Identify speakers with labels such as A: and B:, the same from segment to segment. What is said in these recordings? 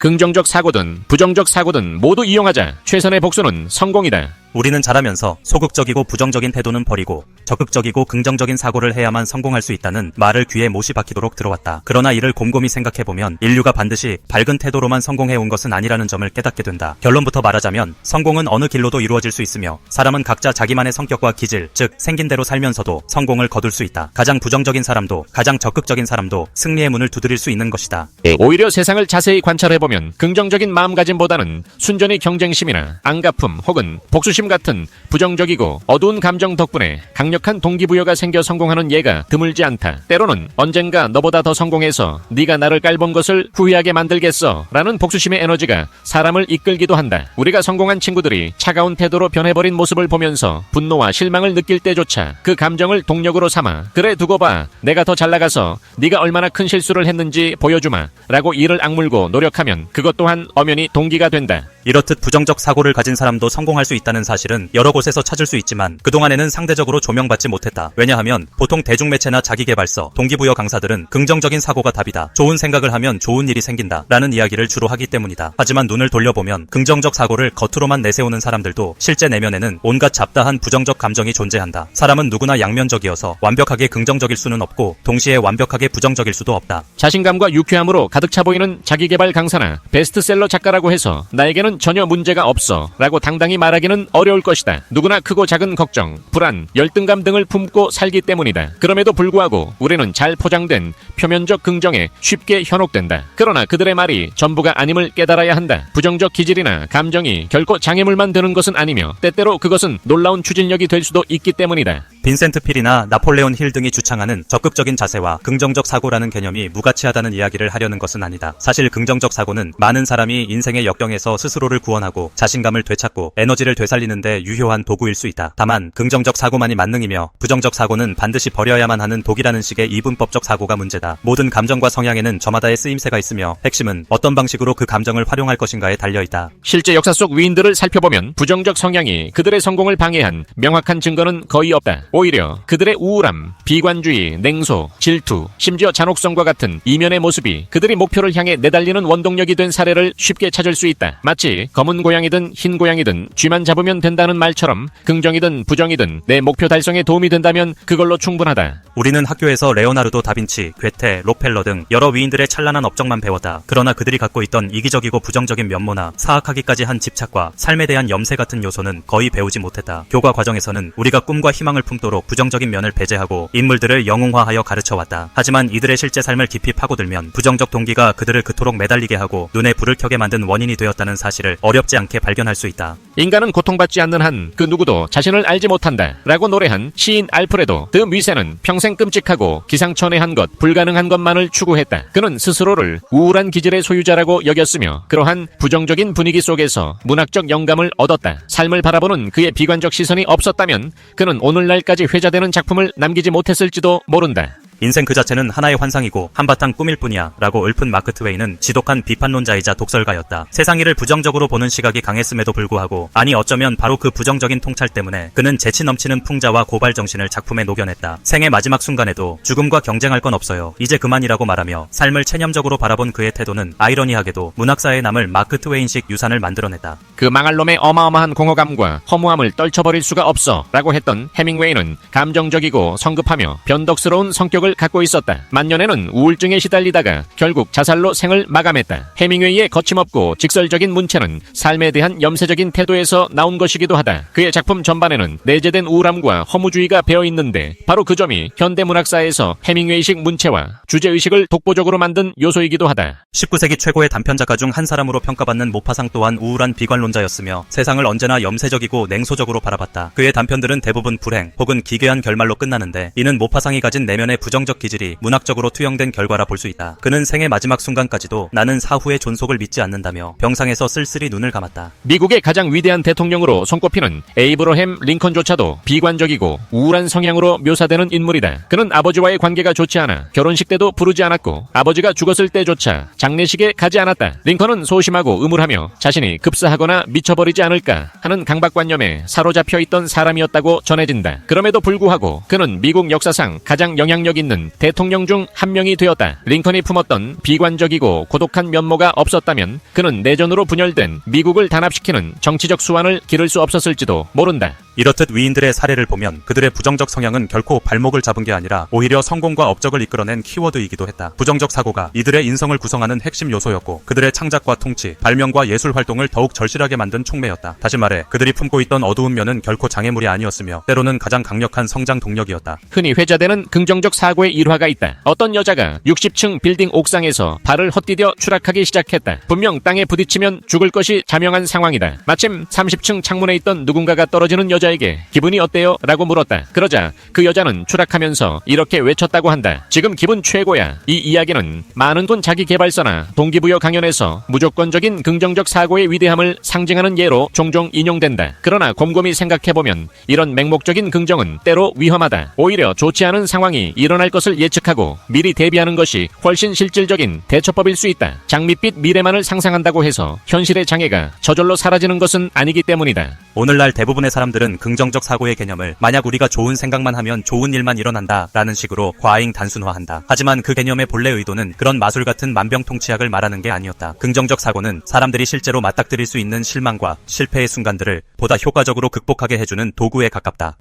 A: 긍정적 사고든 부정적 사고든 모두 이용하자 최선의 복수는 성공이다.
B: 우리는 자라면서 소극적이고 부정적인 태도는 버리고 적극적이고 긍정적인 사고를 해야만 성공할 수 있다는 말을 귀에 못이 박히도록 들어왔다. 그러나 이를 곰곰이 생각해보면 인류가 반드시 밝은 태도로만 성공해온 것은 아니라는 점을 깨닫게 된다. 결론부터 말하자면 성공은 어느 길로도 이루어질 수 있으며 사람은 각자 자기만의 성격과 기질, 즉 생긴 대로 살면서도 성공을 거둘 수 있다. 가장 부정적인 사람도 가장 적극적인 사람도 승리의 문을 두드릴 수 있는 것이다.
A: 오히려 세상을 자세히 관찰해보면 긍정적인 마음가짐보다는 순전히 경쟁심이나 안가품 혹은 복수심 같은 부정적이고 어두운 감정 덕분에 강력한 동기부여가 생겨 성공하는 예가 드물지 않다. 때로는 언젠가 너보다 더 성공해서 네가 나를 깔본 것을 후회하게 만들겠어 라는 복수심의 에너지가 사람을 이끌기도 한다. 우리가 성공한 친구들이 차가운 태도로 변해버린 모습을 보면서 분노와 실망을 느낄 때조차 그 감정을 동력으로 삼아 그래 두고 봐 내가 더 잘 나가서 네가 얼마나 큰 실수를 했는지 보여주마 라고 이를 악물고 노력하면 그것 또한 엄연히 동기가 된다.
B: 이렇듯 부정적 사고를 가진 사람도 성공할 수 있다는 사실은 여러 곳에서 찾을 수 있지만 그동안에는 상대적으로 조명받지 못했다. 왜냐하면 보통 대중매체나 자기개발서, 동기부여 강사들은 긍정적인 사고가 답이다. 좋은 생각을 하면 좋은 일이 생긴다. 라는 이야기를 주로 하기 때문이다. 하지만 눈을 돌려보면 긍정적 사고를 겉으로만 내세우는 사람들도 실제 내면에는 온갖 잡다한 부정적 감정이 존재한다. 사람은 누구나 양면적이어서 완벽하게 긍정적일 수는 없고 동시에 완벽하게 부정적일 수도 없다.
A: 자신감과 유쾌함으로 가득 차 보이는 자기개발 강사나 베스트셀러 작가라고 해서 나에게는 전혀 문제가 없어 라고 당당히 말하기는 어 려울 것이다. 누구나 크고 작은 걱정, 불안, 열등감 등을 품고 살기 때문이다. 그럼에도 불구하고 우리는 잘 포장된 표면적 긍정에 쉽게 현혹된다. 그러나 그들의 말이 전부가 아님을 깨달아야 한다. 부정적 기질이나 감정이 결코 장애물만 되는 것은 아니며 때때로 그것은 놀라운 추진력이 될 수도 있기 때문이다.
B: 빈센트 필이나 나폴레온 힐 등이 주창하는 적극적인 자세와 긍정적 사고라는 개념이 무가치하다는 이야기를 하려는 것은 아니다. 사실 긍정적 사고는 많은 사람이 인생의 역경에서 스스로를 구원하고 자신감을 되찾고 에너지를 되살리는 데 유효한 도구일 수 있다. 다만 긍정적 사고만이 만능이며 부정적 사고는 반드시 버려야만 하는 독이라는 식의 이분법적 사고가 문제다. 모든 감정과 성향에는 저마다의 쓰임새가 있으며 핵심은 어떤 방식으로 그 감정을 활용할 것인가에 달려 있다.
A: 실제 역사 속 위인들을 살펴보면 부정적 성향이 그들의 성공을 방해한 명확한 증거는 거의 없다. 오히려 그들의 우울함, 비관주의, 냉소, 질투, 심지어 잔혹성과 같은 이면의 모습이 그들이 목표를 향해 내달리는 원동력이 된 사례를 쉽게 찾을 수 있다. 마치 검은 고양이든 흰 고양이든 쥐만 잡으면 된다는 말처럼 긍정이든 부정이든 내 목표 달성에 도움이 된다면 그걸로 충분하다.
B: 우리는 학교에서 레오나르도 다빈치, 괴테, 록펠러 등 여러 위인들의 찬란한 업적만 배웠다. 그러나 그들이 갖고 있던 이기적이고 부정적인 면모나 사악하기까지 한 집착과 삶에 대한 염세 같은 요소는 거의 배우지 못했다. 교과 과정에서는 우리가 꿈과 희망을 품도록 부정적인 면을 배제하고 인물들을 영웅화하여 가르쳐왔다. 하지만 이들의 실제 삶을 깊이 파고들면 부정적 동기가 그들을 그토록 매달리게 하고 눈에 불을 켜게 만든 원인이 되었다는 사실을 어렵지 않게 발견할 수 있다.
A: 인간은 고통받지 않는 한 그 누구도 자신을 알지 못한다. 라고 노래한 시인 알프레도 드 뮤세는 평생 끔찍하고 기상천외한 것, 불가능한 것만을 추구했다. 그는 스스로를 우울한 기질의 소유자라고 여겼으며 그러한 부정적인 분위기 속에서 문학적 영감을 얻었다. 삶을 바라보는 그의 비관적 시선이 없었다면 그는 오늘날까지 회자되는 작품을 남기지 못했을지도 모른다.
B: 인생 그 자체는 하나의 환상이고 한바탕 꿈일 뿐이야 라고 읊은 마크 트웨이는 지독한 비판론자이자 독설가였다. 세상 일을 부정적으로 보는 시각이 강했음에도 불구하고 아니 어쩌면 바로 그 부정적인 통찰 때문에 그는 재치 넘치는 풍자와 고발 정신을 작품에 녹여냈다. 생의 마지막 순간에도 죽음과 경쟁할 건 없어요. 이제 그만이라고 말하며 삶을 체념적으로 바라본 그의 태도는 아이러니하게도 문학사에 남을 마크 트웨인식 유산을 만들어냈다.
A: 그 망할 놈의 어마어마한 공허감과 허무함을 떨쳐버릴 수가 없어 라고 했던 해밍웨이는 감정적이고 성급하며 변덕스러운 성격을 갖고 있었다. 만년에는 우울증에 시달리다가 결국 자살로 생을 마감했다. 해밍웨이의 거침없고 직설적인 문체는 삶에 대한 염세적인 태도에서 나온 것이기도 하다. 그의 작품 전반에는 내재된 우울함과 허무주의가 배어 있는데 바로 그 점이 현대 문학사에서 해밍웨이식 문체와 주제의식을 독보적으로 만든 요소이기도 하다.
B: 19세기 최고의 단편 작가 중 한 사람으로 평가받는 모파상 또한 우울한 비관론자였으며 세상을 언제나 염세적이고 냉소적으로 바라봤다. 그의 단편들은 대부분 불행 혹은 기괴한 결말로 끝나는데 이는 모파상이 가진 내면의 부정 적 기질이 문학적으로 투영된 결과라 볼 수 있다. 그는 생의 마지막 순간까지도 나는 사후의 존속을 믿지 않는다며 병상에서 쓸쓸히 눈을 감았다.
A: 미국의 가장 위대한 대통령으로 손꼽히는 에이브러햄 링컨조차도 비관적이고 우울한 성향으로 묘사되는 인물이다. 그는 아버지와의 관계가 좋지 않아 결혼식 때도 부르지 않았고 아버지가 죽었을 때조차 장례식에 가지 않았다. 링컨은 소심하고 음울하며 자신이 급사하거나 미쳐버리지 않을까 하는 강박관념에 사로잡혀 있던 사람이었다고 전해진다. 그럼에도 불구하고 그는 미국 역사상 가장 영향력 있는 있는 대통령 중 한 명이 되었다. 링컨이 품었던 비관적이고 고독한 면모가 없었다면 그는 내전으로 분열된 미국을 단합시키는 정치적 수완을 기를 수 없었을지도 모른다.
B: 이렇듯 위인들의 사례를 보면 그들의 부정적 성향은 결코 발목을 잡은 게 아니라 오히려 성공과 업적을 이끌어낸 키워드이기도 했다. 부정적 사고가 이들의 인성을 구성하는 핵심 요소였고 그들의 창작과 통치, 발명과 예술 활동을 더욱 절실하게 만든 촉매였다. 다시 말해 그들이 품고 있던 어두운 면은 결코 장애물이 아니었으며 때로는 가장 강력한 성장 동력이었다.
A: 흔히 회자되는 긍정적 사고의 일화가 있다. 어떤 여자가 60층 빌딩 옥상에서 발을 헛디뎌 추락하기 시작했다. 분명 땅에 부딪히면 죽을 것이 자명한 상황이다. 마침 30층 창문에 있던 누군가가 떨어지는 여자 에게 기분이 어때요? 라고 물었다. 그러자 그 여자는 추락하면서 이렇게 외쳤다고 한다. 지금 기분 최고야. 이 이야기는 많은 군 자기 개발서나 동기부여 강연에서 무조건적인 긍정적 사고의 위대함을 상징하는 예로 종종 인용된다. 그러나 곰곰이 생각해보면 이런 맹목적인 긍정은 때로 위험하다. 오히려 좋지 않은 상황이 일어날 것을 예측하고 미리 대비하는 것이 훨씬 실질적인 대처법일 수 있다. 장밋빛 미래만을 상상한다고 해서 현실의 장애가 저절로 사라지는 것은 아니기 때문이다.
B: 오늘날 대부분의 사람들 은 긍정적 사고의 개념을 만약 우리가 좋은 생각만 하면 좋은 일만 일어난다 라는 식으로 과잉 단순화한다. 하지만 그 개념의 본래 의도는 그런 마술 같은 만병통치약을 말하는 게 아니었다. 긍정적 사고는 사람들이 실제로 맞닥뜨릴 수 있는 실망과 실패의 순간들을 보다 효과적으로 극복하게 해주는 도구에 가깝다.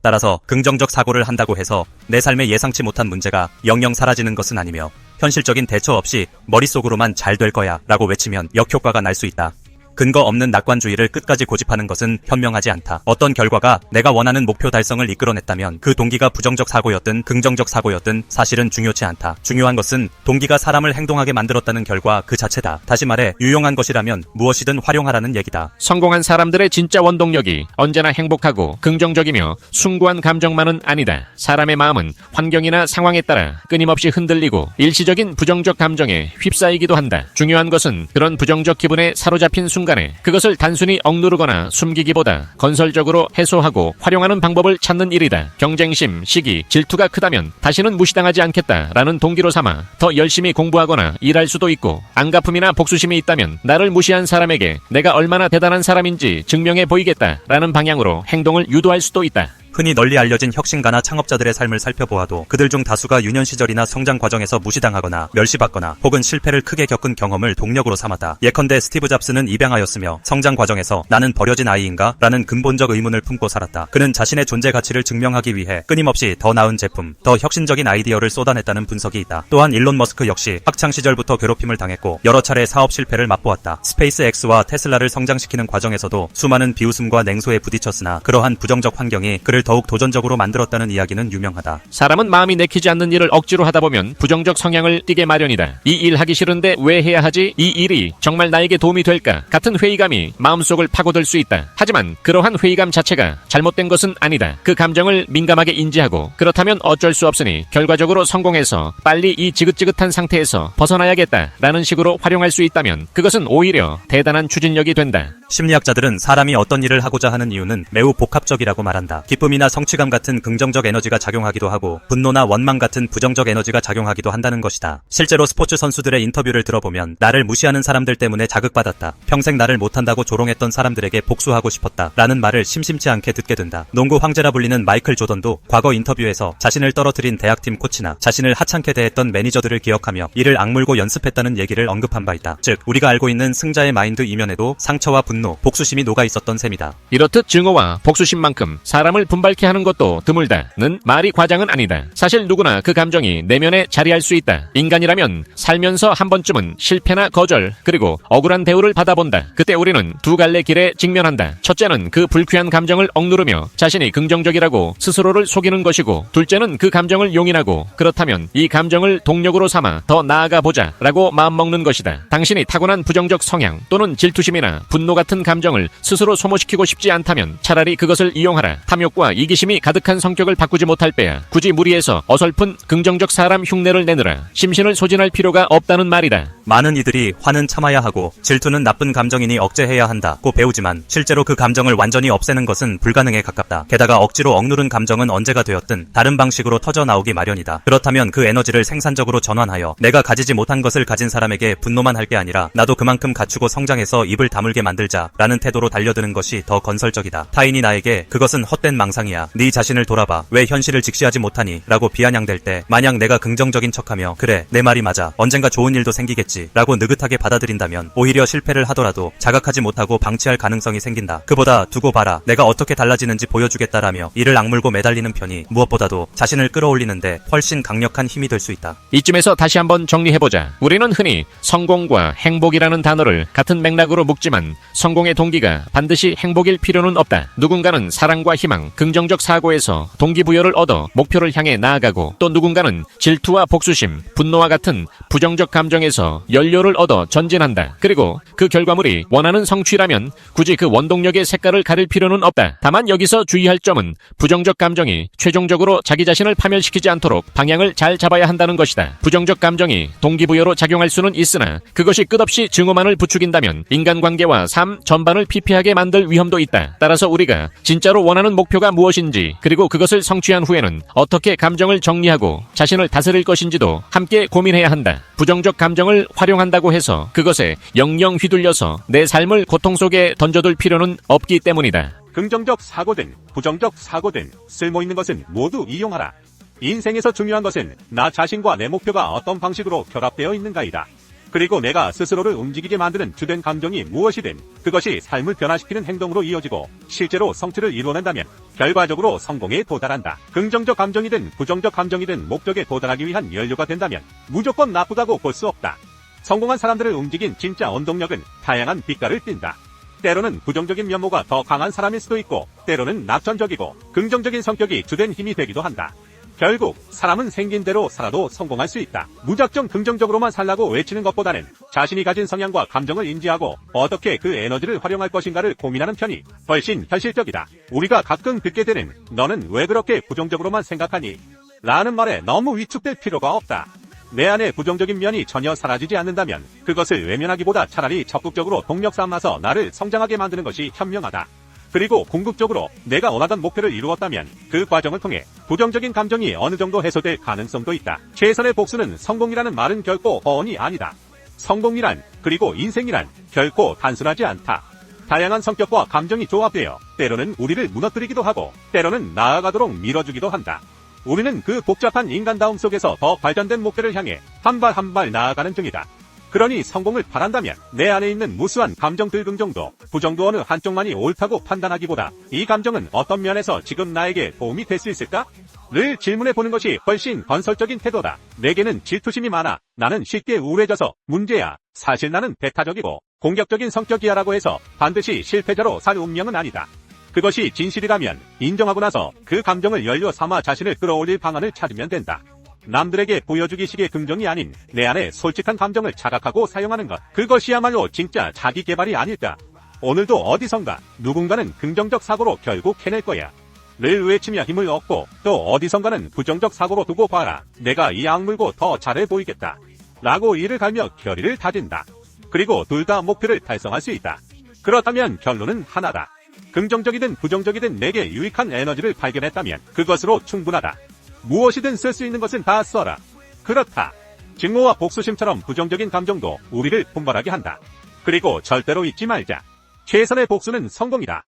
B: 따라서 긍정적 사고를 한다고 해서 내 삶에 예상치 못한 문제가 영영 사라지는 것은 아니며 현실적인 대처 없이 머릿속으로만 잘 될 거야 라고 외치면 역효과가 날 수 있다. 근거 없는 낙관주의를 끝까지 고집하는 것은 현명하지 않다. 어떤 결과가 내가 원하는 목표 달성을 이끌어냈다면 그 동기가 부정적 사고였든 긍정적 사고였든 사실은 중요치 않다. 중요한 것은 동기가 사람을 행동하게 만들었다는 결과 그 자체다. 다시 말해 유용한 것이라면 무엇이든 활용하라는 얘기다.
A: 성공한 사람들의 진짜 원동력이 언제나 행복하고 긍정적이며 숭고한 감정만은 아니다. 사람의 마음은 환경이나 상황에 따라 끊임없이 흔들리고 일시적인 부정적 감정에 휩싸이기도 한다. 중요한 것은 그런 부정적 기분에 사로잡힌 순간 에 그것을 단순히 억누르거나 숨기기보다 건설적으로 해소하고 활용하는 방법을 찾는 일이다. 경쟁심, 시기, 질투가 크다면 다시는 무시당하지 않겠다라는 동기로 삼아 더 열심히 공부하거나 일할 수도 있고 안가품이나 복수심이 있다면 나를 무시한 사람에게 내가 얼마나 대단한 사람인지 증명해 보이겠다라는 방향으로 행동을 유도할 수도 있다.
B: 흔히 널리 알려진 혁신가나 창업자들의 삶을 살펴보아도 그들 중 다수가 유년 시절이나 성장 과정에서 무시당하거나 멸시받거나 혹은 실패를 크게 겪은 경험을 동력으로 삼았다. 예컨대 스티브 잡스는 입양하였으며 성장 과정에서 나는 버려진 아이인가? 라는 근본적 의문을 품고 살았다. 그는 자신의 존재 가치를 증명하기 위해 끊임없이 더 나은 제품, 더 혁신적인 아이디어를 쏟아냈다는 분석이 있다. 또한 일론 머스크 역시 학창 시절부터 괴롭힘을 당했고 여러 차례 사업 실패를 맛보았다. 스페이스 X와 테슬라를 성장시키는 과정에서도 수많은 비웃음과 냉소에 부딪혔으나 그러한 부정적 환경이 그를 더욱 도전적으로 만들었다는 이야기는 유명하다.
A: 사람은 마음이 내키지 않는 일을 억지로 하다 보면 부정적 성향을 띠게 마련이다. 이 일 하기 싫은데 왜 해야 하지? 이 일이 정말 나에게 도움이 될까? 같은 회의감이 마음속을 파고들 수 있다. 하지만 그러한 회의감 자체가 잘못된 것은 아니다. 그 감정을 민감하게 인지하고 그렇다면 어쩔 수 없으니 결과적으로 성공해서 빨리 이 지긋지긋한 상태에서 벗어나야겠다 라는 식으로 활용할 수 있다면 그것은 오히려 대단한 추진력이 된다.
B: 심리학자들은 사람이 어떤 일을 하고자 하는 이유는 매우 복합적이라고 말한다. 기쁨 이나 성취감 같은 긍정적 에너지가 작용하기도 하고 분노나 원망 같은 부정적 에너지가 작용하기도 한다는 것이다. 실제로 스포츠 선수들의 인터뷰를 들어보면 나를 무시하는 사람들 때문에 자극받았다. 평생 나를 못한다고 조롱했던 사람들에게 복수하고 싶었다. 라는 말을 심심치 않게 듣게 된다. 농구 황제라 불리는 마이클 조던도 과거 인터뷰에서 자신을 떨어뜨린 대학팀 코치나 자신을 하찮게 대했던 매니저들을 기억하며 이를 악물고 연습했다는 얘기를 언급한 바 있다. 즉 우리가 알고 있는 승자의 마인드 이면에도 상처와 분노, 복수심이 녹아 있었던 셈이다.
A: 이렇듯 증오와 복수심만큼 사람을 분 발케 하는 것도 드물다는 말이 과장은 아니다. 사실 누구나 그 감정이 내면에 자리할 수 있다. 인간이라면 살면서 한 번쯤은 실패나 거절 그리고 억울한 대우를 받아본다. 그때 우리는 두 갈래 길에 직면한다. 첫째는 그 불쾌한 감정을 억누르며 자신이 긍정적이라고 스스로를 속이는 것이고 둘째는 그 감정을 용인하고 그렇다면 이 감정을 동력으로 삼아 더 나아가 보자 라고 마음먹는 것이다. 당신이 타고난 부정적 성향 또는 질투심이나 분노 같은 감정을 스스로 소모시키고 싶지 않다면 차라리 그것을 이용하라. 탐욕과 이기심이 가득한 성격을 바꾸지 못할 빼야 굳이 무리해서 어설픈 긍정적 사람 흉내를 내느라 심신을 소진할 필요가 없다는 말이다.
B: 많은 이들이 화는 참아야 하고 질투는 나쁜 감정이니 억제해야 한다고 배우지만 실제로 그 감정을 완전히 없애는 것은 불가능에 가깝다. 게다가 억지로 억누른 감정은 언제가 되었든 다른 방식으로 터져 나오기 마련이다. 그렇다면 그 에너지를 생산적으로 전환하여 내가 가지지 못한 것을 가진 사람에게 분노만 할 게 아니라 나도 그만큼 갖추고 성장해서 입을 다물게 만들자라는 태도로 달려드는 것이 더 건설적이다. 타인이 나에게 그것은 헛된 망상 상상이야. 네 자신을 돌아봐. 왜 현실을 직시하지 못하니? 라고 비아냥댈 때 만약 내가 긍정적인 척하며 그래 내 말이 맞아 언젠가 좋은 일도 생기겠지 라고 느긋하게 받아들인다면 오히려 실패를 하더라도 자각하지 못하고 방치할 가능성이 생긴다. 그보다 두고 봐라. 내가 어떻게 달라지는지 보여주겠다라며 이를 악물고 매달리는 편이 무엇보다도 자신을 끌어올리는데 훨씬 강력한 힘이 될 수 있다.
A: 이쯤에서 다시 한번 정리해보자. 우리는 흔히 성공과 행복이라는 단어를 같은 맥락으로 묶지만 성공의 동기가 반드시 행복일 필요는 없다. 누군가는 사랑과 희망, 긍 정적 사고에서 동기부여를 얻어 목표를 향해 나아가고 또 누군가는 질투와 복수심, 분노와 같은 부정적 감정에서 연료를 얻어 전진한다. 그리고 그 결과물이 원하는 성취라면 굳이 그 원동력의 색깔을 가릴 필요는 없다. 다만 여기서 주의할 점은 부정적 감정이 최종적으로 자기 자신을 파멸시키지 않도록 방향을 잘 잡아야 한다는 것이다. 부정적 감정이 동기부여로 작용할 수는 있으나 그것이 끝없이 증오만을 부추긴다면 인간관계와 삶 전반을 피폐하게 만들 위험도 있다. 따라서 우리가 진짜로 원하는 목표가 무엇인지 그리고 그것을 성취한 후에는 어떻게 감정을 정리하고 자신을 다스릴 것인지도 함께 고민해야 한다. 부정적 감정을 활용한다고 해서 그것에 영영 휘둘려서 내 삶을 고통 속에 던져둘 필요는 없기 때문이다.
C: 긍정적 사고든 부정적 사고든 쓸모 있는 것은 모두 이용하라. 인생에서 중요한 것은 나 자신과 내 목표가 어떤 방식으로 결합되어 있는가이다. 그리고 내가 스스로를 움직이게 만드는 주된 감정이 무엇이든 그것이 삶을 변화시키는 행동으로 이어지고 실제로 성취를 이루어낸다면 결과적으로 성공에 도달한다. 긍정적 감정이든 부정적 감정이든 목적에 도달하기 위한 연료가 된다면 무조건 나쁘다고 볼 수 없다. 성공한 사람들을 움직인 진짜 원동력은 다양한 빛깔을 띈다. 때로는 부정적인 면모가 더 강한 사람일 수도 있고, 때로는 낙천적이고 긍정적인 성격이 주된 힘이 되기도 한다. 결국 사람은 생긴 대로 살아도 성공할 수 있다. 무작정 긍정적으로만 살라고 외치는 것보다는 자신이 가진 성향과 감정을 인지하고 어떻게 그 에너지를 활용할 것인가를 고민하는 편이 훨씬 현실적이다. 우리가 가끔 듣게 되는 너는 왜 그렇게 부정적으로만 생각하니? 라는 말에 너무 위축될 필요가 없다. 내 안에 부정적인 면이 전혀 사라지지 않는다면 그것을 외면하기보다 차라리 적극적으로 동력 삼아서 나를 성장하게 만드는 것이 현명하다. 그리고 궁극적으로 내가 원하던 목표를 이루었다면 그 과정을 통해 부정적인 감정이 어느 정도 해소될 가능성도 있다. 최선의 복수는 성공이라는 말은 결코 허언이 아니다. 성공이란 그리고 인생이란 결코 단순하지 않다. 다양한 성격과 감정이 조합되어 때로는 우리를 무너뜨리기도 하고 때로는 나아가도록 밀어주기도 한다. 우리는 그 복잡한 인간다움 속에서 더 발전된 목표를 향해 한 발 한 발 나아가는 중이다. 그러니 성공을 바란다면 내 안에 있는 무수한 감정들 긍정도 부정도 어느 한쪽만이 옳다고 판단하기보다 이 감정은 어떤 면에서 지금 나에게 도움이 될 수 있을까? 를 질문해 보는 것이 훨씬 건설적인 태도다. 내게는 질투심이 많아. 나는 쉽게 우울해져서 문제야. 사실 나는 배타적이고 공격적인 성격이야라고 해서 반드시 실패자로 살 운명은 아니다. 그것이 진실이라면 인정하고 나서 그 감정을 연료 삼아 자신을 끌어올릴 방안을 찾으면 된다. 남들에게 보여주기식의 긍정이 아닌 내 안에 솔직한 감정을 자각하고 사용하는 것. 그것이야말로 진짜 자기 개발이 아닐까. 오늘도 어디선가 누군가는 긍정적 사고로 결국 해낼 거야. 를 외치며 힘을 얻고 또 어디선가는 부정적 사고로 두고 봐라. 내가 이 악물고 더 잘해 보이겠다. 라고 이를 갈며 결의를 다진다. 그리고 둘 다 목표를 달성할 수 있다. 그렇다면 결론은 하나다. 긍정적이든 부정적이든 내게 유익한 에너지를 발견했다면 그것으로 충분하다. 무엇이든 쓸 수 있는 것은 다 써라. 그렇다. 증오와 복수심처럼 부정적인 감정도 우리를 분발하게 한다. 그리고 절대로 잊지 말자. 최선의 복수는 성공이다.